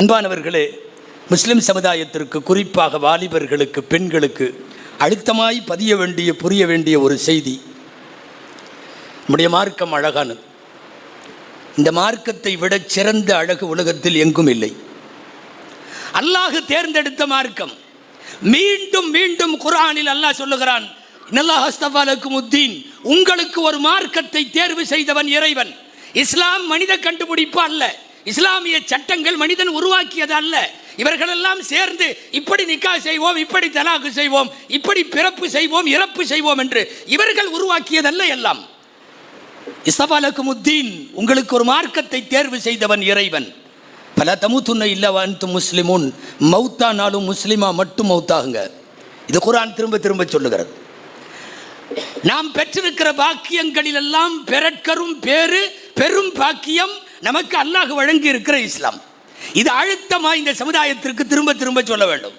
அன்பானவர்களே முஸ்லிம் சமுதாயத்திற்கு குறிப்பாக வாலிபர்களுக்கு பெண்களுக்கு அழுத்தமாய் பதிய வேண்டிய புரிய வேண்டிய ஒரு செய்தி. நம்முடைய மார்க்கம் அழகானது. இந்த மார்க்கத்தை விட சிறந்த அழகு உலகத்தில் எங்கும் இல்லை. அல்லாஹு தேர்ந்தெடுத்த மார்க்கம். மீண்டும் மீண்டும் குரானில் அல்லாஹ் சொல்லுகிறான் இன்னல்லாஹ் உத்தீன் உங்களுக்கு ஒரு மார்க்கத்தை தேர்வு செய்தவன் இறைவன். இஸ்லாம் மனித கண்டுபிடிப்பு அல்ல. இஸ்லாமிய சட்டங்கள் மனிதன் உருவாக்கியது அல்ல. இவர்களெல்லாம் சேர்ந்து இப்படி நிக்கா செய்வோம் இப்படி தலாக்கு செய்வோம் இப்படி பிறப்பு செய்வோம் இறப்பு செய்வோம் என்று இவர்கள் உருவாக்கியதல்ல எல்லாம். இசபாலக்கு முத்தீன் உங்களுக்கு ஒரு மார்க்கத்தை தேர்வு செய்தவன் இறைவன். பல தமுத்துன்ன இல்லவன்து முஸ்லிமுன். மௌத்தானாலும் முஸ்லிமா மட்டும் மௌத்தாகுங்க. இது குரான் திரும்ப திரும்ப சொல்லுகிறது. நாம் பெற்றிருக்கிற பாக்கியங்களில் எல்லாம் பெறற்கரும் பேரு பெரும் பாக்கியம் நமக்கு அல்லாஹ் வழங்கி இருக்கிற இஸ்லாம். இது அழுத்தமாக இந்த சமுதாயத்திற்கு திரும்ப திரும்ப சொல்ல வேண்டும்.